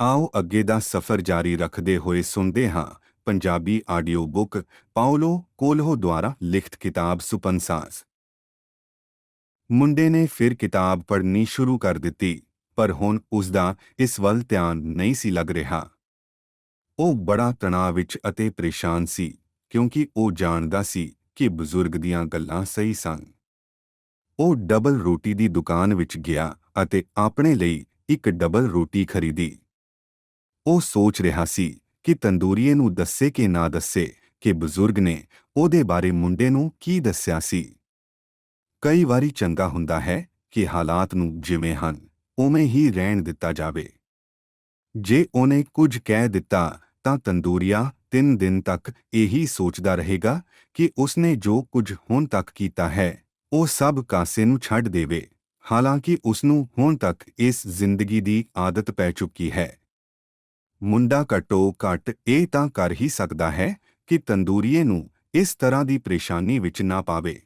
ਆਓ ਅੱਗੇ ਦਾ ਸਫ਼ਰ ਜਾਰੀ ਰੱਖਦੇ ਹੋਏ ਸੁਣਦੇ ਹਾਂ। Punjabi audio book Paulo Coelho ਦੁਆਰਾ ਲਿਖਤ ਕਿਤਾਬ ਸੁਪਨਸਾਸ ਮੁੰਡੇ ਨੇ ਫਿਰ ਕਿਤਾਬ ਪੜ੍ਹਨੀ ਸ਼ੁਰੂ ਕਰ ਦਿੱਤੀ, ਪਰ ਹੁਣ ਉਸ ਦਾ ਇਸ ਵੱਲ ਧਿਆਨ ਨਹੀਂ ਸੀ ਲੱਗ ਰਿਹਾ। ਉਹ ਬੜਾ ਤਣਾਅ ਵਿੱਚ ਅਤੇ ਪਰੇਸ਼ਾਨ ਸੀ, ਕਿਉਂਕਿ ਉਹ ਜਾਣਦਾ ਸੀ ਕਿ ਬਜ਼ੁਰਗ ਦੀਆਂ ਗੱਲਾਂ ਸਹੀ ਸਨ। ਉਹ ਡਬਲ ਰੋਟੀ ਦੀ ਦੁਕਾਨ ਵਿੱਚ ਗਿਆ ਅਤੇ ਆਪਣੇ ਲਈ ਇੱਕ ਡਬਲ ਰੋਟੀ ਖਰੀਦੀ। ਉਹ ਸੋਚ ਰਿਹਾ ਸੀ ਕਿ ਤੰਦੂਰੀਏ ਨੂੰ ਦੱਸੇ ਕਿ ਨਾ ਦੱਸੇ ਕਿ ਬਜ਼ੁਰਗ ਨੇ ਉਹਦੇ ਬਾਰੇ ਮੁੰਡੇ ਨੂੰ ਕੀ ਦੱਸਿਆ ਸੀ। ਕਈ ਵਾਰੀ ਚੰਗਾ ਹੁੰਦਾ ਹੈ ਕਿ ਹਾਲਾਤ ਨੂੰ ਜਿਵੇਂ ਹਨ, ਉਵੇਂ ਹੀ ਰਹਿਣ ਦਿੱਤਾ ਜਾਵੇ। ਜੇ ਉਹਨੇ ਕੁਝ ਕਹਿ ਦਿੱਤਾ, ਤਾਂ ਤੰਦੂਰੀਆ ਤਿੰਨ ਦਿਨ ਤੱਕ ਇਹੀ ਸੋਚਦਾ ਰਹੇਗਾ ਕਿ ਉਸਨੇ ਜੋ ਕੁਝ ਹੁਣ ਤੱਕ ਕੀਤਾ ਹੈ, ਉਹ ਸਭ ਕਾਸੇ ਨੂੰ ਛੱਡ ਦੇਵੇ। ਹਾਲਾਂਕਿ ਉਸਨੂੰ ਹੁਣ ਤੱਕ ਇਸ ਜ਼ਿੰਦਗੀ ਦੀ ਆਦਤ ਪੈ ਚੁੱਕੀ ਹੈ। ਮੁੰਡਾ ਘੱਟੋ ਘੱਟ ਇਹ ਤਾਂ ਕਰ ਹੀ ਸਕਦਾ ਹੈ ਕਿ ਤੰਦੂਰੀਏ ਨੂੰ ਇਸ ਤਰ੍ਹਾਂ ਦੀ ਪਰੇਸ਼ਾਨੀ ਵਿੱਚ ਨਾ ਪਾਵੇ।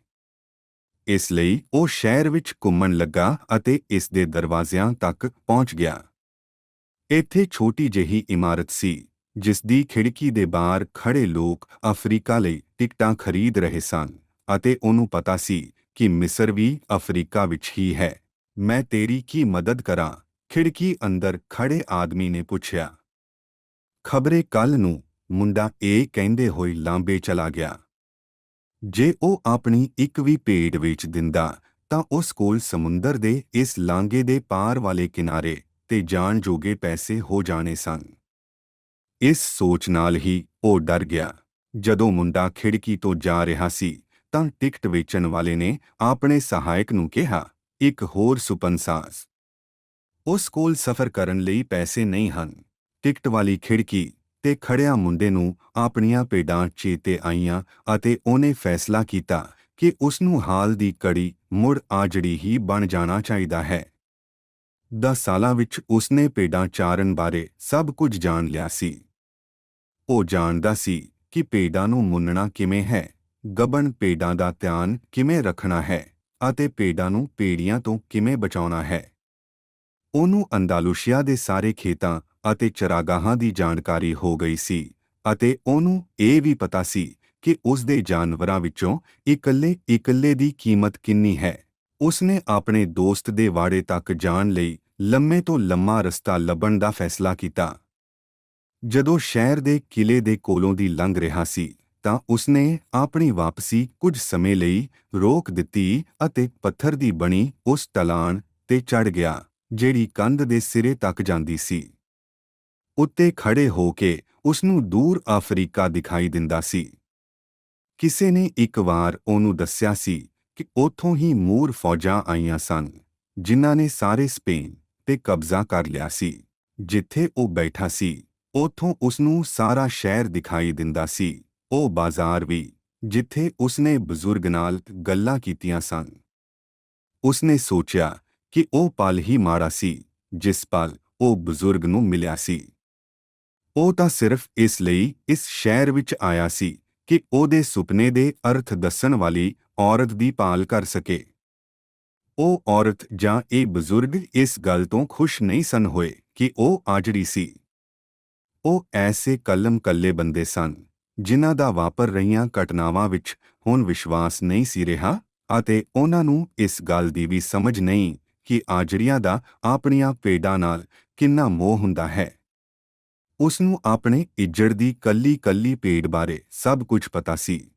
ਇਸ ਲਈ ਉਹ ਸ਼ਹਿਰ ਵਿੱਚ ਘੁੰਮਣ ਲੱਗਾ ਅਤੇ ਇਸ ਦੇ ਦਰਵਾਜ਼ਿਆਂ ਤੱਕ ਪਹੁੰਚ ਗਿਆ। ਇੱਥੇ ਛੋਟੀ ਜਿਹੀ ਇਮਾਰਤ ਸੀ, ਜਿਸ ਦੀ ਖਿੜਕੀ ਦੇ ਬਾਹਰ ਖੜੇ ਲੋਕ ਅਫਰੀਕਾ ਲਈ ਟਿਕਟਾਂ ਖਰੀਦ ਰਹੇ ਸਨ ਅਤੇ ਉਹਨੂੰ ਪਤਾ ਸੀ ਕਿ ਮਿਸਰ ਵੀ ਅਫਰੀਕਾ ਵਿੱਚ ਹੀ ਹੈ। ਮੈਂ ਤੇਰੀ ਕੀ ਮਦਦ ਕਰਾਂ? ਖਿੜਕੀ ਅੰਦਰ ਖੜੇ ਆਦਮੀ ਨੇ ਪੁੱਛਿਆ। ਖਬਰੇ ਕੱਲ ਨੂੰ ਮੁੰਡਾ ਇਹ ਕਹਿੰਦੇ ਹੋਏ ਲਾਂਬੇ ਚਲਾ ਗਿਆ। ਜੇ ਉਹ ਆਪਣੀ ਇੱਕ ਵੀ ਪੇੜ ਵੇਚ ਦਿੰਦਾ, ਤਾਂ ਉਸ ਕੋਲ ਸਮੁੰਦਰ ਦੇ ਇਸ ਲਾਂਗੇ ਦੇ ਪਾਰ ਵਾਲੇ ਕਿਨਾਰੇ ਤੇ ਜਾਣ ਜੋਗੇ ਪੈਸੇ ਹੋ ਜਾਣੇ ਸਨ। ਇਸ ਸੋਚ ਨਾਲ ਹੀ ਉਹ ਡਰ ਗਿਆ। ਜਦੋਂ ਮੁੰਡਾ ਖਿੜਕੀ ਤੋਂ ਜਾ ਰਿਹਾ ਸੀ, ਤਾਂ ਟਿਕਟ ਵੇਚਣ ਵਾਲੇ ਨੇ ਆਪਣੇ ਸਹਾਇਕ ਨੂੰ ਕਿਹਾ, ਇੱਕ ਹੋਰ ਸੁਪਨਸਾਸ ਉਸ ਕੋਲ ਸਫ਼ਰ ਕਰਨ ਲਈ ਪੈਸੇ ਨਹੀਂ ਹਨ। ਟਿਕਟ ਵਾਲੀ ਖਿੜਕੀ ਤੇ ਖੜਿਆ ਮੁੰਡੇ ਨੂੰ ਆਪਣੀਆਂ ਪੇਡਾਂ ਚੇਤੇ ਆਈਆਂ ਅਤੇ ਉਹਨੇ ਫੈਸਲਾ ਕੀਤਾ ਕਿ ਉਸ ਨੂੰ ਹਾਲ ਦੀ ਕੜੀ ਮੁੜ ਆਜੜੀ ਹੀ ਬਣ ਜਾਣਾ ਚਾਹੀਦਾ ਹੈ। ਦਸ ਸਾਲਾਂ ਵਿੱਚ ਉਸਨੇ ਪੇਡਾਂ ਚਾਰਨ ਬਾਰੇ ਸਭ ਕੁਝ ਜਾਣ ਲਿਆ ਸੀ। ਉਹ ਜਾਣਦਾ ਸੀ ਕਿ ਪੇਡਾਂ ਨੂੰ ਮੁੰਨਣਾ ਕਿਵੇਂ ਹੈ, ਗਬਨ ਪੇਡਾਂ ਦਾ ਧਿਆਨ ਕਿਵੇਂ ਰੱਖਣਾ ਹੈ ਅਤੇ ਪੇਡਾਂ ਨੂੰ ਪੇੜੀਆਂ ਤੋਂ ਕਿਵੇਂ ਬਚਾਉਣਾ ਹੈ। ਉਹਨੂੰ ਅੰਦਾਲੂਸ਼ੀਆ ਦੇ ਸਾਰੇ ਖੇਤਾਂ ਅਤੇ ਚਰਾਗਾਹਾਂ ਦੀ ਜਾਣਕਾਰੀ ਹੋ ਗਈ ਸੀ ਅਤੇ ਉਹਨੂੰ ਇਹ ਵੀ ਪਤਾ ਸੀ ਕਿ ਉਸ ਦੇ ਜਾਨਵਰਾਂ ਵਿੱਚੋਂ ਇਕੱਲੇ ਇਕੱਲੇ ਦੀ ਕੀਮਤ ਕਿੰਨੀ ਹੈ। ਉਸਨੇ ਆਪਣੇ ਦੋਸਤ ਦੇ ਵਾੜੇ ਤੱਕ ਜਾਣ ਲਈ ਲੰਮੇ ਤੋਂ ਲੰਮਾ ਰਸਤਾ ਲੱਭਣ ਦਾ ਫੈਸਲਾ ਕੀਤਾ। ਜਦੋਂ ਸ਼ਹਿਰ ਦੇ ਕਿਲੇ ਦੇ ਕੋਲੋਂ ਦੀ ਲੰਘ ਰਿਹਾ ਸੀ ਤਾਂ ਉਸਨੇ ਆਪਣੀ ਵਾਪਸੀ ਕੁਝ ਸਮੇਂ ਲਈ ਰੋਕ ਦਿੱਤੀ ਅਤੇ ਪੱਥਰ ਦੀ ਬਣੀ ਉਸ ਟਲਾਣ ਤੇ ਚੜ ਗਿਆ, ਜਿਹੜੀ ਕੰਧ ਦੇ ਸਿਰੇ ਤੱਕ ਜਾਂਦੀ ਸੀ। ਉੱਤੇ ਖੜੇ ਹੋ ਕੇ ਉਸ ਨੂੰ ਦੂਰ ਅਫਰੀਕਾ ਦਿਖਾਈ ਦਿੰਦਾ ਸੀ। ਕਿਸੇ ਨੇ ਇੱਕ ਵਾਰ ਉਹਨੂੰ ਦੱਸਿਆ ਸੀ ਕਿ ਉੱਥੋਂ ਹੀ ਮੂਰ ਫੌਜਾਂ ਆਈਆਂ ਸਨ, ਜਿਨ੍ਹਾਂ ਨੇ ਸਾਰੇ ਸਪੇਨ ਤੇ ਕਬਜ਼ਾ ਕਰ ਲਿਆ ਸੀ। ਜਿੱਥੇ ਉਹ ਬੈਠਾ ਸੀ, ਉੱਥੋਂ ਉਸ ਨੂੰ ਸਾਰਾ ਸ਼ਹਿਰ ਦਿਖਾਈ ਦਿੰਦਾ ਸੀ। ਉਹ ਬਾਜ਼ਾਰ ਵੀ, ਜਿੱਥੇ ਉਸਨੇ ਬਜ਼ੁਰਗ ਨਾਲ ਗੱਲਾਂ ਕੀਤੀਆਂ ਸਨ। ਉਸਨੇ ਸੋਚਿਆ ਕਿ ਉਹ ਪਲ ਹੀ ਮਾੜਾ ਸੀ, ਜਿਸ ਪਲ ਉਹ ਬਜ਼ੁਰਗ ਨੂੰ ਮਿਲਿਆ ਸੀ। ਉਹ ਤਾਂ ਸਿਰਫ ਇਸ ਲਈ ਇਸ ਸ਼ਹਿਰ ਵਿੱਚ ਆਇਆ ਸੀ ਕਿ ਉਹਦੇ ਸੁਪਨੇ ਦੇ ਅਰਥ ਦੱਸਣ ਵਾਲੀ ਔਰਤ ਦੀ ਪਾਲ ਕਰ ਸਕੇ। ਉਹ ਔਰਤ ਜਾਂ ਇਹ ਬਜ਼ੁਰਗ ਇਸ ਗੱਲ ਤੋਂ ਖੁਸ਼ ਨਹੀਂ ਸਨ ਹੋਏ ਕਿ ਉਹ ਆਜੜੀ ਸੀ। ਉਹ ਐਸੇ ਕਲਮ ਕੱਲੇ ਬੰਦੇ ਸਨ ਜਿਨ੍ਹਾਂ ਦਾ ਵਾਪਰ ਰਹੀਆਂ ਘਟਨਾਵਾਂ ਵਿੱਚ ਹੁਣ ਵਿਸ਼ਵਾਸ ਨਹੀਂ ਸੀ ਰਿਹਾ ਅਤੇ ਉਹਨਾਂ ਨੂੰ ਇਸ ਗੱਲ ਦੀ ਵੀ ਸਮਝ ਨਹੀਂ ਕਿ ਆਜੜੀਆਂ ਦਾ ਆਪਣੀਆਂ ਪੇਡਾਂ ਨਾਲ ਕਿੰਨਾ ਮੋਹ ਹੁੰਦਾ ਹੈ। ਉਸ ਨੂੰ ਆਪਣੇ ਇੱਜੜ ਦੀ ਕੱਲੀ-ਕੱਲੀ ਪੇੜ ਬਾਰੇ ਸਭ ਕੁਝ ਪਤਾ ਸੀ।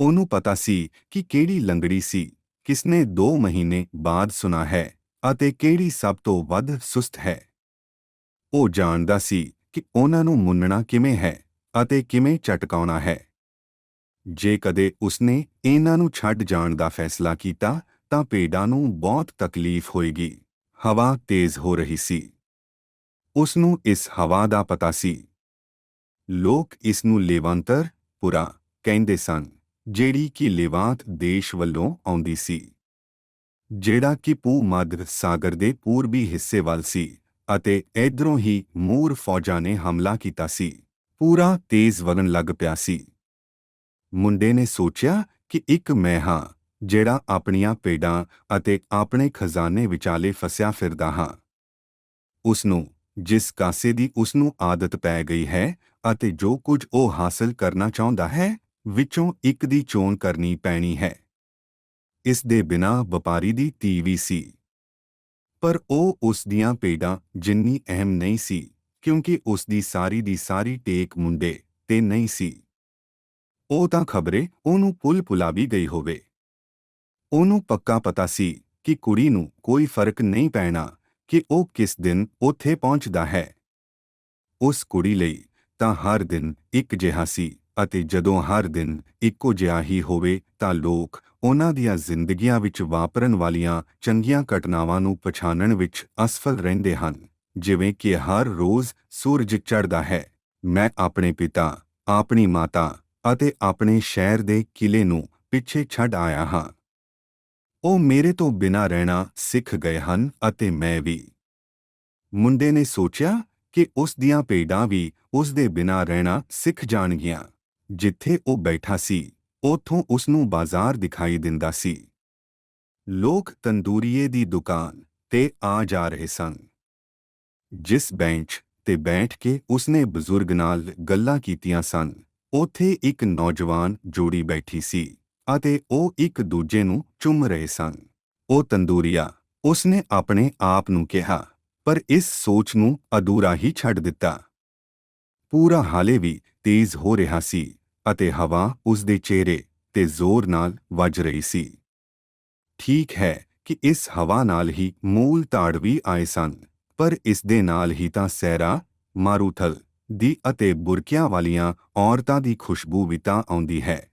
ਉਹਨੂੰ ਪਤਾ ਸੀ ਕਿ ਕਿਹੜੀ ਲੰਗੜੀ ਸੀ, ਕਿਸਨੇ 2 ਮਹੀਨੇ ਬਾਅਦ ਸੁਣਾ ਹੈ ਅਤੇ ਕਿਹੜੀ ਸਭ ਤੋਂ ਵੱਧ ਸੁਸਤ ਹੈ। ਉਹ ਜਾਣਦਾ ਸੀ ਕਿ ਉਹਨਾਂ ਨੂੰ ਮੁੰਨਣਾ ਕਿਵੇਂ ਹੈ ਅਤੇ ਕਿਵੇਂ ਚਟਕਾਉਣਾ ਹੈ। ਜੇ ਕਦੇ ਉਸਨੇ ਇਹਨਾਂ ਨੂੰ ਛੱਡ ਜਾਣ ਦਾ ਫੈਸਲਾ ਕੀਤਾ ਤਾਂ ਪੇਡਾਂ ਨੂੰ ਬਹੁਤ ਤਕਲੀਫ ਹੋਏਗੀ, ਹਵਾ ਤੇਜ਼ ਹੋ ਰਹੀ ਸੀ। ਉਸ ਨੂੰ ਇਸ ਹਵਾ ਦਾ ਪਤਾ ਸੀ। ਲੋਕ ਇਸ ਨੂੰ ਲੇਵਾਂਤਰ ਪੁਰਾ ਕਹਿੰਦੇ ਸਨ, ਜਿਹੜੀ ਕਿ ਲੇਵਾਂਤ ਦੇਸ਼ ਵੱਲੋਂ ਆਉਂਦੀ ਸੀ। ਜਿਹੜਾ ਕਿ ਭੂ-ਮੱਧ ਸਾਗਰ ਦੇ ਪੂਰਬੀ ਹਿੱਸੇ ਵੱਲ ਸੀ ਅਤੇ ਇਧਰੋਂ ਹੀ ਮੂਰ ਫੌਜਾਂ ਨੇ ਹਮਲਾ ਕੀਤਾ ਸੀ, ਪੂਰਾ ਤੇਜ਼ ਵਗਣ ਲੱਗ ਪਿਆ ਸੀ। ਮੁੰਡੇ ਨੇ ਸੋਚਿਆ ਕਿ ਇੱਕ ਮੈਂ ਹਾਂ, ਜਿਹੜਾ ਆਪਣੀਆਂ ਪੇਡਾਂ ਅਤੇ ਆਪਣੇ ਖਜ਼ਾਨੇ ਵਿਚਾਲੇ ਫਸਿਆ ਫਿਰਦਾ ਹਾਂ। ਉਸ ਨੂੰ ਜਿਸ ਕਾਸੇ ਦੀ ਉਸ ਨੂੰ ਆਦਤ ਪੈ ਗਈ ਹੈ ਅਤੇ ਜੋ ਕੁਝ ਉਹ ਹਾਸਲ ਕਰਨਾ ਚਾਹੁੰਦਾ ਹੈ, ਵਿੱਚੋਂ ਇੱਕ ਦੀ ਚੋਣ ਕਰਨੀ ਪੈਣੀ ਹੈ। ਇਸ ਦੇ ਬਿਨਾਂ ਵਪਾਰੀ ਦੀ ਤੀਵੀ ਸੀ। ਪਰ ਉਹ ਉਸ ਦੀਆਂ ਪੇਡਾਂ ਜਿੰਨੀ ਅਹਿਮ ਨਹੀਂ ਸੀ, ਕਿਉਂਕਿ ਉਸ ਦੀ ਸਾਰੀ ਦੀ ਸਾਰੀ ਟੇਕ ਮੁੰਡੇ ਤੇ ਨਹੀਂ ਸੀ। ਉਹ ਤਾਂ ਖਬਰੇ ਉਹਨੂੰ ਪੁੱਲ ਪੁਲਾ ਵੀ ਗਈ ਹੋਵੇ। ਉਹਨੂੰ ਪੱਕਾ ਪਤਾ ਸੀ ਕਿ ਕੁੜੀ ਨੂੰ ਕੋਈ ਫ਼ਰਕ ਨਹੀਂ ਪੈਣਾ। ਕਿ ਉਹ ਕਿਸ ਦਿਨ ਉੱਥੇ ਪਹੁੰਚਦਾ ਹੈ। ਉਸ ਕੁੜੀ ਲਈ ਤਾਂ ਹਰ ਦਿਨ ਇੱਕ ਜਿਹਾ ਸੀ ਅਤੇ ਜਦੋਂ ਹਰ ਦਿਨ ਇੱਕੋ ਜਿਹਾ ਹੀ ਹੋਵੇ ਤਾਂ ਲੋਕ ਉਹਨਾਂ ਦੀਆਂ ਜ਼ਿੰਦਗੀਆਂ ਵਿੱਚ ਵਾਪਰਨ ਵਾਲੀਆਂ ਚੰਗੀਆਂ ਘਟਨਾਵਾਂ ਨੂੰ ਪਛਾਣਨ ਵਿੱਚ ਅਸਫਲ ਰਹਿੰਦੇ ਹਨ। ਜਿਵੇਂ ਕਿ ਹਰ ਰੋਜ਼ ਸੂਰਜ ਚੜ੍ਹਦਾ ਹੈ, ਮੈਂ ਆਪਣੇ ਪਿਤਾ, ਆਪਣੀ ਮਾਤਾ ਅਤੇ ਆਪਣੇ ਸ਼ਹਿਰ ਦੇ ਕਿਲੇ ਨੂੰ ਪਿੱਛੇ ਛੱਡ ਆਇਆ ਹਾਂ। ਉਹ ਮੇਰੇ ਤੋਂ ਬਿਨਾਂ ਰਹਿਣਾ ਸਿੱਖ ਗਏ ਹਨ ਅਤੇ ਮੈਂ ਵੀ। ਮੁੰਡੇ ਨੇ ਸੋਚਿਆ ਕਿ ਉਸ ਦੀਆਂ ਪੇਡਾਂ ਵੀ ਉਸ ਦੇ ਬਿਨਾਂ ਰਹਿਣਾ ਸਿੱਖ ਜਾਣਗੀਆਂ। ਜਿੱਥੇ ਉਹ ਬੈਠਾ ਸੀ, ਉਥੋਂ ਉਸ ਨੂੰ ਬਾਜ਼ਾਰ ਦਿਖਾਈ ਦਿੰਦਾ ਸੀ। ਲੋਕ ਤੰਦੂਰੀਏ ਦੀ ਦੁਕਾਨ ਤੇ ਆ ਜਾ ਰਹੇ ਸਨ। ਜਿਸ ਬੈਂਚ ਤੇ ਬੈਠ ਕੇ ਉਸਨੇ ਬਜ਼ੁਰਗ ਨਾਲ ਗੱਲਾਂ ਕੀਤੀਆਂ ਸਨ, ਉਥੇ ਇੱਕ ਨੌਜਵਾਨ ਜੋੜੀ ਬੈਠੀ ਸੀ। ਅਤੇ ਉਹ ਇੱਕ ਦੂਜੇ ਨੂੰ ਚੁੰਮ ਰਹੇ ਸਨ। ਉਹ ਤੰਦੂਰੀਆ, ਉਸਨੇ ਆਪਣੇ ਆਪ ਨੂੰ ਕਿਹਾ, ਪਰ ਇਸ ਸੋਚ ਨੂੰ ਅਧੂਰਾ ਹੀ ਛੱਡ ਦਿੱਤਾ। ਪੂਰਾ ਹਾਲੇ ਵੀ ਤੇਜ਼ ਹੋ ਰਿਹਾ ਸੀ ਅਤੇ ਹਵਾ ਉਸ ਦੇ ਚਿਹਰੇ ਤੇ ਜ਼ੋਰ ਨਾਲ ਵੱਜ ਰਹੀ ਸੀ। ਠੀਕ ਹੈ ਕਿ ਇਸ ਹਵਾ ਨਾਲ ਹੀ ਮੂਲ ਤਾੜ ਵੀ ਆਏ ਸਨ, ਪਰ ਇਸ ਦੇ ਨਾਲ ਹੀ ਤਾਂ ਸੈਰਾ ਮਾਰੂਥਲ ਦੀ ਅਤੇ ਬੁਰਕਿਆਂ ਵਾਲੀਆਂ ਔਰਤਾਂ ਦੀ ਖੁਸ਼ਬੂ ਵੀ ਤਾਂ ਆਉਂਦੀ ਹੈ।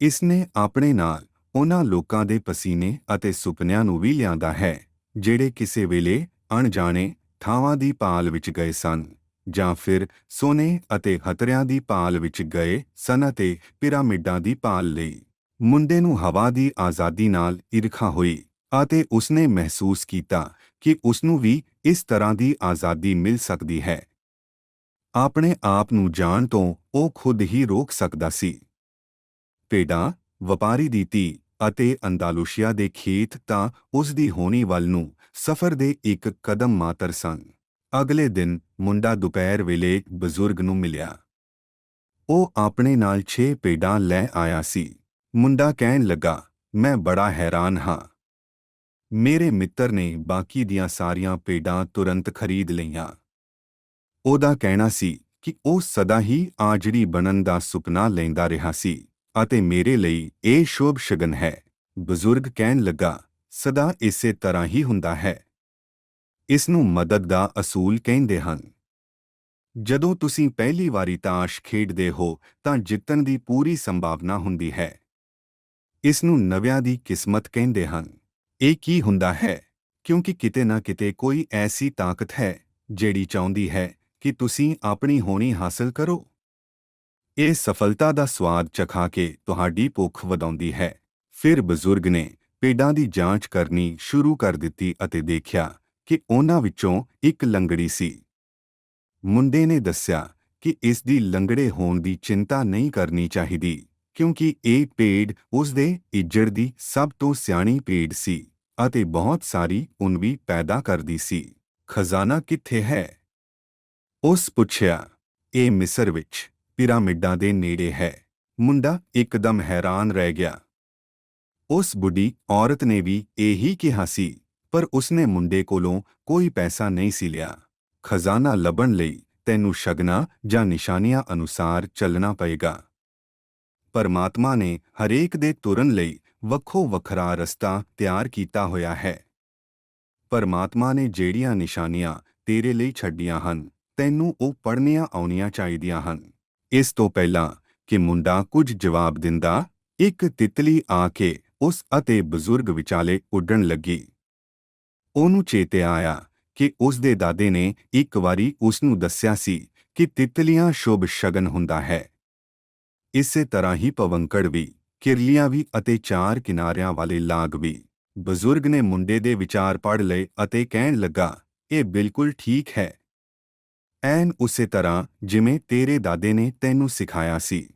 ਇਸ ਨੇ ਆਪਣੇ ਨਾਲ ਉਹਨਾਂ ਲੋਕਾਂ ਦੇ ਪਸੀਨੇ ਅਤੇ ਸੁਪਨਿਆਂ ਨੂੰ ਵੀ ਲਿਆਂਦਾ ਹੈ, ਜਿਹੜੇ ਕਿਸੇ ਵੇਲੇ ਅਣਜਾਣੇ ਥਾਵਾਂ ਦੀ ਪਾਲ ਵਿੱਚ ਗਏ ਸਨ, ਜਾਂ ਫਿਰ ਸੋਨੇ ਅਤੇ ਹਤਰਿਆਂ ਦੀ ਪਾਲ ਵਿੱਚ ਗਏ ਸਨ ਅਤੇ ਪਿਰਾਮਿਡਾਂ ਦੀ ਪਾਲ ਲਈ। ਮੁੰਡੇ ਨੂੰ ਹਵਾ ਦੀ ਆਜ਼ਾਦੀ ਨਾਲ ਈਰਖਾ ਹੋਈ ਅਤੇ ਉਸਨੇ ਮਹਿਸੂਸ ਕੀਤਾ ਕਿ ਉਸ ਨੂੰ ਵੀ ਇਸ ਤਰ੍ਹਾਂ ਦੀ ਆਜ਼ਾਦੀ ਮਿਲ ਸਕਦੀ ਹੈ। ਆਪਣੇ ਆਪ ਨੂੰ ਜਾਣ ਤੋਂ ਉਹ ਖੁਦ ਹੀ ਰੋਕ ਸਕਦਾ ਸੀ। ਭੇਡਾਂ, ਵਪਾਰੀ ਦੀ ਧੀ ਅਤੇ ਅੰਦਾਲੂਸ਼ੀਆ ਦੇ ਖੇਤ ਤਾਂ ਉਸ ਦੀ ਹੋਣੀ ਵੱਲ ਨੂੰ ਸਫ਼ਰ ਦੇ ਇੱਕ ਕਦਮ ਮਾਤਰ ਸਨ। ਅਗਲੇ ਦਿਨ ਮੁੰਡਾ ਦੁਪਹਿਰ ਵੇਲੇ ਬਜ਼ੁਰਗ ਨੂੰ ਮਿਲਿਆ। ਉਹ ਆਪਣੇ ਨਾਲ 6 ਪੇਡਾਂ ਲੈ ਆਇਆ ਸੀ। ਮੁੰਡਾ ਕਹਿਣ ਲੱਗਾ, ਮੈਂ ਬੜਾ ਹੈਰਾਨ ਹਾਂ। ਮੇਰੇ ਮਿੱਤਰ ਨੇ ਬਾਕੀ ਦੀਆਂ ਸਾਰੀਆਂ ਪੇਡਾਂ ਤੁਰੰਤ ਖਰੀਦ ਲਈਆਂ। ਉਹਦਾ ਕਹਿਣਾ ਸੀ ਕਿ ਉਹ ਸਦਾ ਹੀ ਆਜੜੀ ਬਣਨ ਦਾ ਸੁਪਨਾ ਲੈਂਦਾ ਰਿਹਾ ਸੀ। ਅਤੇ ਮੇਰੇ ਲਈ ਇਹ ਸ਼ੁਭ ਸ਼ਗਨ ਹੈ। ਬਜ਼ੁਰਗ ਕਹਿਣ ਲੱਗਾ, ਸਦਾ ਇਸੇ ਤਰ੍ਹਾਂ ਹੀ ਹੁੰਦਾ ਹੈ। ਇਸ ਨੂੰ ਮਦਦ ਦਾ ਅਸੂਲ ਕਹਿੰਦੇ ਹਨ। ਜਦੋਂ ਤੁਸੀਂ ਪਹਿਲੀ ਵਾਰੀ ਤਾਸ਼ ਖੇਡਦੇ ਹੋ, ਤਾਂ ਜਿੱਤਣ ਦੀ ਪੂਰੀ ਸੰਭਾਵਨਾ ਹੁੰਦੀ ਹੈ। ਇਸ ਨੂੰ ਨਵਿਆਂ ਦੀ ਕਿਸਮਤ ਕਹਿੰਦੇ ਹਨ। ਇਹ ਕੀ ਹੁੰਦਾ ਹੈ? ਕਿਉਂਕਿ ਕਿਤੇ ਨਾ ਕਿਤੇ ਕੋਈ ਐਸੀ ਤਾਕਤ ਹੈ, ਜਿਹੜੀ ਚਾਹੁੰਦੀ ਹੈ ਕਿ ਤੁਸੀਂ ਆਪਣੀ ਹੋਣੀ ਹਾਸਲ ਕਰੋ। ਇਹ ਸਫਲਤਾ ਦਾ ਸਵਾਦ ਚਖਾ ਕੇ ਤੁਹਾਡੀ ਭੁੱਖ ਵਧਾਉਂਦੀ ਹੈ। ਫਿਰ ਬਜ਼ੁਰਗ ਨੇ ਪੇਡਾਂ ਦੀ ਜਾਂਚ ਕਰਨੀ ਸ਼ੁਰੂ ਕਰ ਦਿੱਤੀ ਅਤੇ ਦੇਖਿਆ ਕਿ ਉਹਨਾਂ ਵਿੱਚੋਂ ਇੱਕ ਲੰਗੜੀ ਸੀ। ਮੁੰਡੇ ਨੇ ਦੱਸਿਆ ਕਿ ਇਸ ਦੀ ਲੰਗੜੇ ਹੋਣ ਦੀ ਚਿੰਤਾ ਨਹੀਂ ਕਰਨੀ ਚਾਹੀਦੀ, ਕਿਉਂਕਿ ਇਹ ਪੇੜ ਉਸ ਦੇ ਇੱਜੜ ਦੀ ਸਭ ਤੋਂ ਸਿਆਣੀ ਪੇੜ ਸੀ ਅਤੇ ਬਹੁਤ ਸਾਰੀ ਉਨ ਵੀ ਪੈਦਾ ਕਰਦੀ ਸੀ। ਖਜ਼ਾਨਾ ਕਿੱਥੇ ਹੈ? ਉਸ ਪੁੱਛਿਆ। ਇਹ ਮਿਸਰ ਵਿੱਚ। ਪਿਰਾਮਿਡਾਂ ਦੇ ਨੇੜੇ ਹੈ। ਮੁੰਡਾ ਇੱਕਦਮ ਹੈਰਾਨ ਰਹਿ ਗਿਆ। ਉਸ ਬੁੱਢੀ ਔਰਤ ਨੇ ਵੀ ਇਹੀ ਕਿਹਾ ਸੀ, ਪਰ ਉਸਨੇ ਮੁੰਡੇ ਕੋਲੋਂ ਕੋਈ ਪੈਸਾ ਨਹੀਂ ਸੀ ਲਿਆ। ਖਜ਼ਾਨਾ ਲੱਭਣ ਲਈ ਤੈਨੂੰ ਸ਼ਗਨਾ ਜਾਂ ਨਿਸ਼ਾਨੀਆਂ ਅਨੁਸਾਰ ਚੱਲਣਾ ਪਏਗਾ। ਪਰਮਾਤਮਾ ਨੇ ਹਰੇਕ ਦੇ ਤੁਰਨ ਲਈ ਵੱਖੋ ਵੱਖਰਾ ਰਸਤਾ ਤਿਆਰ ਕੀਤਾ ਹੋਇਆ ਹੈ। ਪਰਮਾਤਮਾ ਨੇ ਜਿਹੜੀਆਂ ਨਿਸ਼ਾਨੀਆਂ ਤੇਰੇ ਲਈ ਛੱਡੀਆਂ ਹਨ, ਤੈਨੂੰ ਉਹ ਪੜ੍ਹਨੀਆਂ ਆਉਣੀਆਂ ਚਾਹੀਦੀਆਂ ਹਨ। ਇਸ ਤੋਂ ਪਹਿਲਾਂ ਕਿ ਮੁੰਡਾ ਕੁਝ ਜਵਾਬ ਦਿੰਦਾ, ਇੱਕ ਤਿਤਲੀ ਆ ਕੇ ਉਸ ਅਤੇ ਬਜ਼ੁਰਗ ਵਿਚਾਲੇ ਉੱਡਣ ਲੱਗੀ। ਉਹਨੂੰ ਚੇਤੇ ਆਇਆ ਕਿ ਉਸ ਦੇ ਦਾਦੇ ਨੇ ਇੱਕ ਵਾਰੀ ਉਸ ਨੂੰ ਦੱਸਿਆ ਸੀ ਕਿ ਤਿਤਲੀਆਂ ਸ਼ੁਭ ਸ਼ਗਨ ਹੁੰਦਾ ਹੈ। ਇਸੇ ਤਰ੍ਹਾਂ ਹੀ ਪਵੰਕੜ ਵੀ, ਕਿਰਲੀਆਂ ਵੀ ਅਤੇ ਚਾਰ ਕਿਨਾਰਿਆਂ ਵਾਲੇ ਲਾਗ ਵੀ, ਬਜ਼ੁਰਗ ਨੇ ਮੁੰਡੇ ਦੇ ਵਿਚਾਰ ਪੜ੍ਹ ਲਏ ਅਤੇ ਕਹਿਣ ਲੱਗਾ, ਇਹ ਬਿਲਕੁਲ ਠੀਕ ਹੈ ਐਨ ਉਸੇ ਤਰ੍ਹਾਂ ਜਿਵੇਂ ਤੇਰੇ ਦਾਦੇ ਨੇ ਤੈਨੂੰ ਸਿਖਾਇਆ ਸੀ।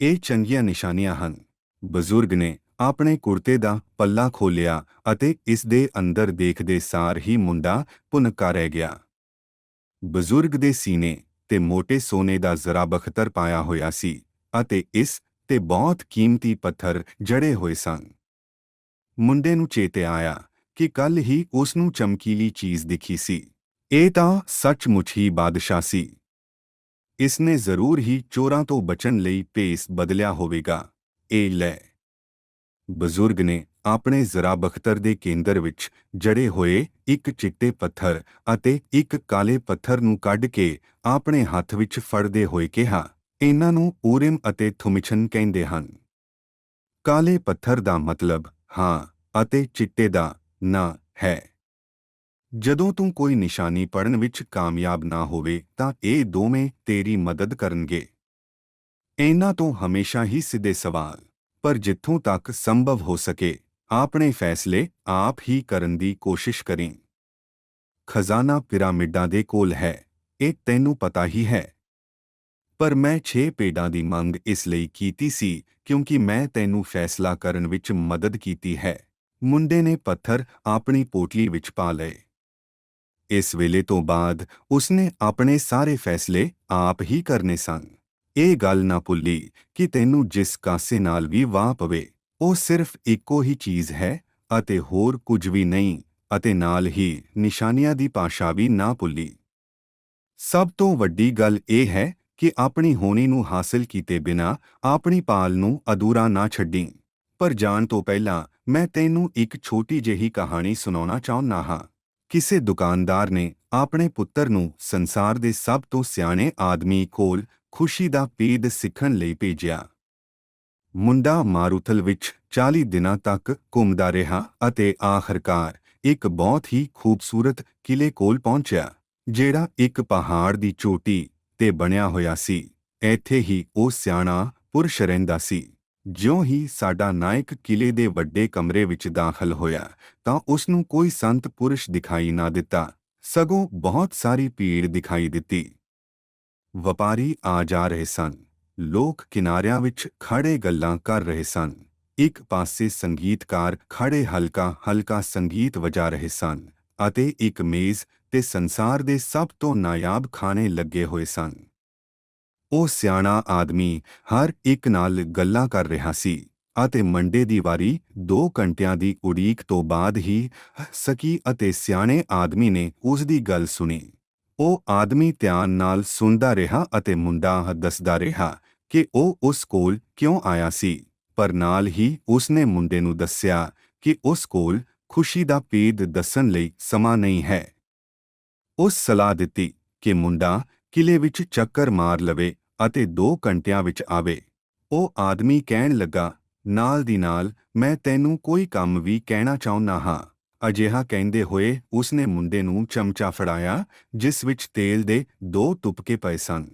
ਇਹ ਚੰਗੀਆਂ ਨਿਸ਼ਾਨੀਆਂ ਹਨ। ਬਜ਼ੁਰਗ ਨੇ ਆਪਣੇ ਕੁਰਤੇ ਦਾ ਪੱਲਾ ਖੋਲਿਆ ਅਤੇ ਇਸ ਦੇ ਅੰਦਰ ਦੇਖਦੇ ਸਾਰ ਹੀ ਮੁੰਡਾ ਪੁਨਕਾ ਰਹਿ ਗਿਆ। ਬਜ਼ੁਰਗ ਦੇ ਸੀਨੇ ਤੇ ਮੋٹے ਸੋਨੇ ਦਾ ਜ਼ਰਾ ਬਖਤਰ ਪਾਇਆ ਹੋਇਆ ਸੀ ਅਤੇ ਇਸ ਤੇ ਬਹੁਤ ਕੀਮਤੀ ਪੱਥਰ ਜੜੇ ਹੋਏ ਸਨ। ਮੁੰਡੇ ਨੂੰ ਚੇਤੇ ਆਇਆ ਕਿ ਕੱਲ ਹੀ ਉਸ ਨੂੰ ਚਮਕੀਲੀ ਚੀਜ਼ ਦਿਖੀ ਸੀ। ਇਹ ਤਾਂ ਸੱਚਮੁੱਚ ਹੀ ਬਾਦਸ਼ਾਹ ਸੀ। ਇਸਨੇ ਜ਼ਰੂਰ ਹੀ ਚੋਰਾਂ ਤੋਂ ਬਚਣ ਲਈ ਭੇਸ ਬਦਲਿਆ ਹੋਵੇਗਾ। ਇਹ ਲੈ। ਬਜ਼ੁਰਗ ਨੇ ਆਪਣੇ ਜ਼ਰਾ ਬਖਤਰ ਦੇ ਕੇਂਦਰ ਵਿੱਚ ਜੜੇ ਹੋਏ ਇੱਕ ਚਿੱਟੇ ਪੱਥਰ ਅਤੇ ਇੱਕ ਕਾਲੇ ਪੱਥਰ ਨੂੰ ਕੱਢ ਕੇ ਆਪਣੇ ਹੱਥ ਵਿੱਚ ਫੜਦੇ ਹੋਏ ਕਿਹਾ, ਇਹਨਾਂ ਨੂੰ ਊਰਿਮ ਅਤੇ ਥੁਮਿਛਨ ਕਹਿੰਦੇ ਹਨ। ਕਾਲੇ ਪੱਥਰ ਦਾ ਮਤਲਬ, ਹਾਂ, ਅਤੇ ਚਿੱਟੇ ਦਾ, ਨਾ, ਹੈ। ਜਦੋਂ ਤੂੰ ਕੋਈ ਨਿਸ਼ਾਨੀ ਪੜਨ ਵਿੱਚ ਕਾਮਯਾਬ ਨਾ ਹੋਵੇ ਤਾਂ ਇਹ ਦੋਵੇਂ ਤੇਰੀ ਮਦਦ ਕਰਨਗੇ। ਇਹਨਾਂ ਤੋਂ ਹਮੇਸ਼ਾ ਹੀ ਸਿੱਧੇ ਸਵਾਲ, ਪਰ ਜਿੱਥੋਂ ਤੱਕ ਸੰਭਵ ਹੋ ਸਕੇ, ਆਪਣੇ ਫੈਸਲੇ ਆਪ ਹੀ ਕਰਨ ਦੀ ਕੋਸ਼ਿਸ਼ ਕਰੀਂ। ਖਜ਼ਾਨਾ ਪਿਰਾਮਿਡਾਂ ਦੇ ਕੋਲ ਹੈ, ਇਹ ਤੈਨੂੰ ਪਤਾ ਹੀ ਹੈ। ਪਰ ਮੈਂ 6 ਪੇਡਾਂ ਦੀ ਮੰਗ ਇਸ ਲਈ ਕੀਤੀ ਸੀ, ਕਿਉਂਕਿ ਮੈਂ ਤੈਨੂੰ ਫੈਸਲਾ ਕਰਨ ਵਿੱਚ ਮਦਦ ਕੀਤੀ ਹੈ। ਮੁੰਡੇ ਨੇ ਪੱਥਰ ਆਪਣੀ ਪੋਟਲੀ ਵਿੱਚ ਪਾ ਲਏ। ਇਸ ਵੇਲੇ ਤੋਂ ਬਾਅਦ ਉਸਨੇ ਆਪਣੇ ਸਾਰੇ ਫੈਸਲੇ ਆਪ ਹੀ ਕਰਨੇ ਸਨ। ਇਹ ਗੱਲ ਨਾ ਭੁੱਲੀ ਕਿ ਤੈਨੂੰ ਜਿਸ ਕਾਸੇ ਨਾਲ ਵੀ ਵਾਹ ਪਵੇ, ਉਹ ਸਿਰਫ ਇੱਕੋ ਹੀ ਚੀਜ਼ ਹੈ ਅਤੇ ਹੋਰ ਕੁਝ ਵੀ ਨਹੀਂ ਅਤੇ ਨਾਲ ਹੀ ਨਿਸ਼ਾਨੀਆਂ ਦੀ ਭਾਸ਼ਾ ਵੀ ਨਾ ਭੁੱਲੀ। ਸਭ ਤੋਂ ਵੱਡੀ ਗੱਲ ਇਹ ਹੈ ਕਿ ਆਪਣੀ ਹੋਣੀ ਨੂੰ ਹਾਸਲ ਕੀਤੇ ਬਿਨਾ ਆਪਣੀ ਪਾਲ ਨੂੰ ਅਧੂਰਾ ਨਾ ਛੱਡੀ। ਪਰ ਜਾਣ ਤੋਂ ਪਹਿਲਾਂ ਮੈਂ ਤੈਨੂੰ ਇੱਕ ਛੋਟੀ ਜਿਹੀ ਕਹਾਣੀ ਸੁਣਾਉਣਾ ਚਾਹੁੰਦਾ ਹਾਂ। ਕਿਸੇ ਦੁਕਾਨਦਾਰ ਨੇ ਆਪਣੇ ਪੁੱਤਰ ਨੂੰ ਸੰਸਾਰ ਦੇ ਸਭ ਤੋਂ ਸਿਆਣੇ ਆਦਮੀ ਕੋਲ ਖੁਸ਼ੀ ਦਾ ਪੀਦ ਸਿੱਖਣ ਲਈ ਭੇਜਿਆ। ਮੁੰਡਾ ਮਾਰੂਥਲ ਵਿੱਚ 40 ਦਿਨਾਂ ਤੱਕ ਘੁੰਮਦਾ ਰਿਹਾ ਅਤੇ ਆਖਰਕਾਰ ਇੱਕ ਬਹੁਤ ਹੀ ਖੂਬਸੂਰਤ ਕਿਲੇ ਕੋਲ ਪਹੁੰਚਿਆ, ਜਿਹੜਾ ਇੱਕ ਪਹਾੜ ਦੀ ਚੋਟੀ ਤੇ ਬਣਿਆ ਹੋਇਆ ਸੀ। ਇੱਥੇ ਹੀ ਉਹ ਸਿਆਣਾ ਪੁਰਸ਼ ਰਹਿੰਦਾ ਸੀ। ਜਿਉਂ ਹੀ ਸਾਡਾ ਨਾਇਕ ਕਿਲੇ ਦੇ ਵੱਡੇ ਕਮਰੇ ਵਿੱਚ ਦਾਖਲ ਹੋਇਆ, ਤਾਂ ਉਸ ਨੂੰ ਕੋਈ ਸੰਤ ਪੁਰਸ਼ ਦਿਖਾਈ ਨਾ ਦਿੱਤਾ। ਸਗੋਂ ਬਹੁਤ ਸਾਰੀ ਭੀੜ ਦਿਖਾਈ ਦਿੱਤੀ। ਵਪਾਰੀ ਆ ਜਾ ਰਹੇ ਸਨ। ਲੋਕ ਕਿਨਾਰਿਆਂ ਵਿੱਚ ਖੜੇ ਗੱਲਾਂ ਕਰ ਰਹੇ ਸਨ। ਇੱਕ ਪਾਸੇ ਸੰਗੀਤਕਾਰ ਖੜੇ ਹਲਕਾ ਹਲਕਾ ਸੰਗੀਤ ਵਜਾ ਰਹੇ ਸਨ ਅਤੇ ਇੱਕ ਮੇਜ਼ ਤੇ ਸੰਸਾਰ ਦੇ ਸਭ ਤੋਂ ਨਾਯਾਬ ਖਾਣੇ ਲੱਗੇ ਹੋਏ ਸਨ। ਉਹ ਸਿਆਣਾ ਆਦਮੀ ਹਰ ਇੱਕ ਨਾਲ ਗੱਲਾਂ ਕਰ ਰਿਹਾ ਸੀ ਅਤੇ ਮੰਡੇ ਦੀ ਵਾਰੀ 2 ਘੰਟਿਆਂ ਦੀ ਉਡੀਕ ਤੋਂ ਬਾਅਦ ਹੀ ਸਕੀ ਅਤੇ ਸਿਆਣੇ ਆਦਮੀ ਨੇ ਉਸ ਦੀ ਗੱਲ ਸੁਣੀ। ਉਹ ਆਦਮੀ ਧਿਆਨ ਨਾਲ ਸੁਣਦਾ ਰਿਹਾ ਅਤੇ ਮੁੰਡਾ ਦੱਸਦਾ ਰਿਹਾ ਕਿ ਉਹ ਉਸ ਕੋਲ ਕਿਉਂ ਆਇਆ ਸੀ। ਪਰ ਨਾਲ ਹੀ ਉਸਨੇ ਮੁੰਡੇ ਨੂੰ ਦੱਸਿਆ ਕਿ ਉਸ ਕੋਲ ਖੁਸ਼ੀ ਦਾ ਪੀਦ ਦੱਸਣ ਲਈ ਸਮਾਂ ਨਹੀਂ ਹੈ। ਉਸ ਸਲਾਹ ਦਿੱਤੀ ਕਿ ਮੁੰਡਾ ਕਿਲੇ ਵਿੱਚ ਚੱਕਰ ਮਾਰ ਲਵੇ ਅਤੇ 2 ਘੰਟਿਆਂ ਵਿੱਚ ਆਵੇ। ਉਹ ਆਦਮੀ ਕਹਿਣ ਲੱਗਾ, ਨਾਲ ਦੀ ਨਾਲ, ਮੈਂ ਤੈਨੂੰ ਕੋਈ ਕੰਮ ਵੀ ਕਹਿਣਾ ਚਾਹੁੰਦਾ ਹਾਂ। ਅਜਿਹਾ ਕਹਿੰਦੇ ਹੋਏ ਉਸਨੇ ਮੁੰਡੇ ਨੂੰ ਚਮਚਾ ਫੜਾਇਆ, ਜਿਸ ਵਿੱਚ ਤੇਲ ਦੇ ਦੋ ਤੁਪਕੇ ਪਏ ਸਨ।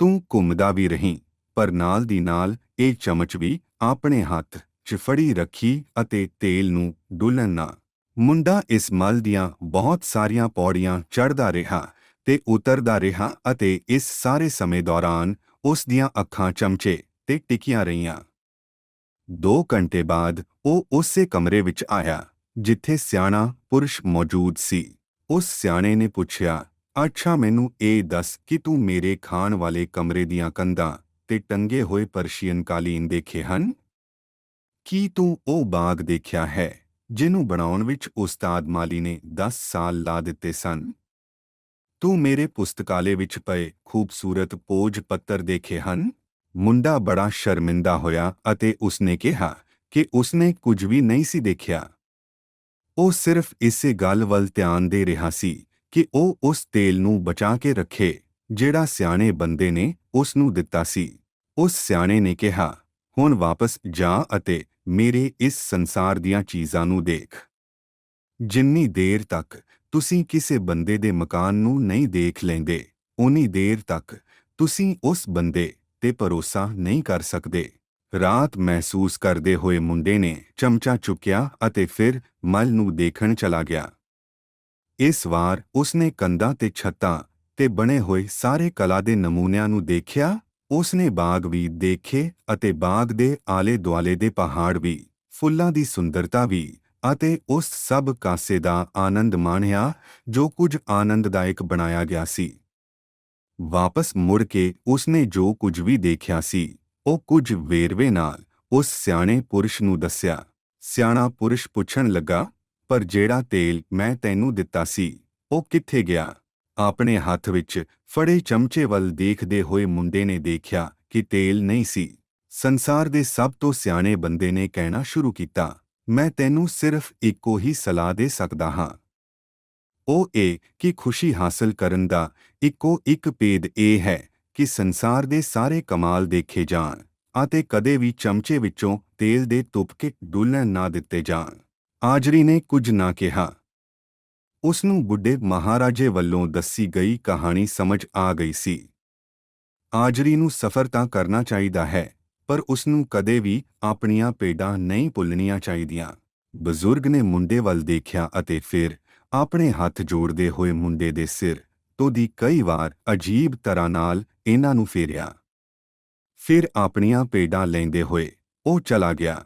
ਤੂੰ ਘੁੰਮਦਾ ਵੀ ਰਹੀਂ, ਪਰ ਨਾਲ ਦੀ ਨਾਲ ਇਹ ਚਮਚ ਵੀ ਆਪਣੇ ਹੱਥ 'ਚ ਫੜੀ ਰੱਖੀ ਅਤੇ ਤੇਲ ਨੂੰ ਡੁੱਲਣ ਨਾ। ਮੁੰਡਾ ਇਸ ਮਲ ਦੀਆਂ ਬਹੁਤ ਸਾਰੀਆਂ ਪੌੜੀਆਂ ਚੜ੍ਹਦਾ ਰਿਹਾ ਤੇ ਉਤਰਦਾ ਰਿਹਾ ਅਤੇ ਇਸ ਸਾਰੇ ਸਮੇਂ ਦੌਰਾਨ ਉਸ ਦੀਆਂ ਅੱਖਾਂ ਚਮਚੇ ਤੇ ਟਿਕੀਆਂ ਰਹੀਆਂ। 2 ਘੰਟੇ ਬਾਅਦ ਉਹ ਉਸੇ ਕਮਰੇ ਵਿੱਚ ਆਇਆ, ਜਿੱਥੇ ਸਿਆਣਾ ਪੁਰਸ਼ ਮੌਜੂਦ ਸੀ। ਉਸ ਸਿਆਣੇ ਨੇ ਪੁੱਛਿਆ, ਅੱਛਾ, ਮੈਨੂੰ ਇਹ ਦੱਸ ਕਿ ਤੂੰ ਮੇਰੇ ਖਾਣ ਵਾਲੇ ਕਮਰੇ ਦੀਆਂ ਕੰਧਾਂ ਤੇ ਟੰਗੇ ਹੋਏ ਪਰਸ਼ੀਅਨ ਕਾਲੀਨ ਦੇਖੇ ਹਨ? ਕੀ ਤੂੰ ਉਹ ਬਾਗ ਦੇਖਿਆ ਹੈ, ਜਿਹਨੂੰ ਬਣਾਉਣ ਵਿੱਚ ਉਸਤਾਦ ਮਾਲੀ ਨੇ 10 ਸਾਲ ਲਾ ਦਿੱਤੇ ਸਨ? ਤੂੰ ਮੇਰੇ ਪੁਸਤਕਾਲੇ ਵਿੱਚ ਪਏ ਖੂਬਸੂਰਤ ਪੋਜ ਪੱਤਰ ਦੇਖੇ ਹਨ? ਮੁੰਡਾ ਬੜਾ ਸ਼ਰਮਿੰਦਾ ਹੋਇਆ ਅਤੇ ਉਸਨੇ ਕਿਹਾ ਕਿ ਉਸਨੇ ਕੁਝ ਵੀ ਨਹੀਂ ਸੀ ਦੇਖਿਆ। ਉਹ ਸਿਰਫ ਇਸੇ ਗੱਲ ਵੱਲ ਧਿਆਨ ਦੇ ਰਿਹਾ ਸੀ ਕਿ ਉਹ ਉਸ ਤੇਲ ਨੂੰ ਬਚਾ ਕੇ ਰੱਖੇ, ਜਿਹੜਾ ਸਿਆਣੇ ਬੰਦੇ ਨੇ ਉਸ ਨੂੰ ਦਿੱਤਾ ਸੀ। ਉਸ ਸਿਆਣੇ ਨੇ ਕਿਹਾ, ਹੁਣ ਵਾਪਸ ਜਾ ਅਤੇ ਮੇਰੇ ਇਸ ਸੰਸਾਰ ਦੀਆਂ ਚੀਜ਼ਾਂ ਨੂੰ ਦੇਖ। ਜਿੰਨੀ ਦੇਰ ਤੱਕ ਤੁਸੀਂ ਕਿਸੇ ਬੰਦੇ ਦੇ ਮਕਾਨ ਨੂੰ ਨਹੀਂ ਦੇਖ ਲੈਂਦੇ ਉਨੀ ਦੇਰ ਤੱਕ। ਤੁਸੀਂ ਉਸ ਬੰਦੇ ਤੇ ਭਰੋਸਾ ਨਹੀਂ ਕਰ ਸਕਦੇ। ਰਾਤ ਮਹਿਸੂਸ ਕਰਦੇ ਹੋਏ ਮੁੰਡੇ ਨੇ ਚਮਚਾ ਚੁੱਕਿਆ ਅਤੇ ਫਿਰ ਮਲ ਨੂੰ ਦੇਖਣ ਚਲਾ ਗਿਆ। ਇਸ ਵਾਰ ਉਸਨੇ ਕੰਧਾਂ ਤੇ ਛੱਤਾਂ ਤੇ ਬਣੇ ਹੋਏ ਸਾਰੇ ਕਲਾ ਦੇ ਨਮੂਨਿਆਂ ਨੂੰ ਦੇਖਿਆ। ਉਸਨੇ ਬਾਗ ਵੀ ਦੇਖੇ ਅਤੇ ਬਾਗ ਦੇ ਆਲੇ ਦੁਆਲੇ ਦੇ ਪਹਾੜ ਵੀ, ਫੁੱਲਾਂ ਦੀ ਸੁੰਦਰਤਾ ਵੀ। ਅਤੇ ਉਸ ਸਭ ਕਾਸੇ ਦਾ ਆਨੰਦ ਮਾਣਿਆ ਜੋ ਕੁਝ ਆਨੰਦਦਾਇਕ ਬਣਾਇਆ ਗਿਆ ਸੀ। ਵਾਪਸ ਮੁੜ ਕੇ ਉਸਨੇ ਜੋ ਕੁਝ ਵੀ ਦੇਖਿਆ ਸੀ, ਉਹ ਕੁਝ ਵੇਰਵੇ ਨਾਲ ਉਸ ਸਿਆਣੇ ਪੁਰਸ਼ ਨੂੰ ਦੱਸਿਆ। ਸਿਆਣਾ ਪੁਰਸ਼ ਪੁੱਛਣ ਲੱਗਾ, ਪਰ ਜਿਹੜਾ ਤੇਲ ਮੈਂ ਤੈਨੂੰ ਦਿੱਤਾ ਸੀ, ਉਹ ਕਿੱਥੇ ਗਿਆ? ਆਪਣੇ ਹੱਥ ਵਿੱਚ ਫੜੇ ਚਮਚੇ ਵੱਲ ਦੇਖਦੇ ਹੋਏ ਮੁੰਡੇ ਨੇ ਦੇਖਿਆ ਕਿ ਤੇਲ ਨਹੀਂ ਸੀ। ਸੰਸਾਰ ਦੇ ਸਭ ਤੋਂ ਸਿਆਣੇ ਬੰਦੇ ਨੇ ਕਹਿਣਾ ਸ਼ੁਰੂ ਕੀਤਾ। ਮੈਂ ਤੈਨੂੰ ਸਿਰਫ ਇੱਕੋ ਹੀ ਸਲਾਹ ਦੇ ਸਕਦਾ ਹਾਂ। ਉਹ ਇਹ ਕਿ ਖੁਸ਼ੀ ਹਾਸਲ ਕਰਨ ਦਾ ਇੱਕੋ ਇੱਕ ਭੇਦ ਇਹ ਹੈ ਕਿ ਸੰਸਾਰ ਦੇ ਸਾਰੇ ਕਮਾਲ ਦੇਖੇ ਜਾਣ ਅਤੇ ਕਦੇ ਵੀ ਚਮਚੇ ਵਿੱਚੋਂ ਤੇਲ ਦੇ ਤੁਪਕੇ ਡੁੱਲਣ ਨਾ ਦਿੱਤੇ ਜਾਣ। ਆਜਰੀ ਨੇ ਕੁਝ ਨਾ ਕਿਹਾ। ਉਸ ਨੂੰ ਬੁੱਢੇ ਮਹਾਰਾਜੇ ਵੱਲੋਂ ਦੱਸੀ ਗਈ ਕਹਾਣੀ ਸਮਝ ਆ ਗਈ ਸੀ। ਆਜਰੀ ਨੂੰ ਸਫ਼ਰ ਤਾਂ ਕਰਨਾ ਚਾਹੀਦਾ ਹੈ ਪਰ ਉਸ ਨੂੰ ਕਦੇ ਵੀ ਆਪਣੀਆਂ ਪੇਡਾਂ ਨਹੀਂ ਭੁੱਲਣੀਆਂ ਚਾਹੀਦੀਆਂ। ਬਜ਼ੁਰਗ ਨੇ ਮੁੰਡੇ ਵੱਲ ਦੇਖਿਆ ਅਤੇ ਫਿਰ ਆਪਣੇ ਹੱਥ ਜੋੜਦੇ ਹੋਏ ਮੁੰਡੇ ਦੇ ਸਿਰ ਤੋਂ ਦੀ ਕਈ ਵਾਰ ਅਜੀਬ ਤਰ੍ਹਾਂ ਨਾਲ ਇਹਨਾਂ ਨੂੰ ਫੇਰਿਆ। ਫਿਰ ਆਪਣੀਆਂ ਪੇਡਾਂ ਲੈਂਦੇ ਹੋਏ ਉਹ ਚਲਾ ਗਿਆ।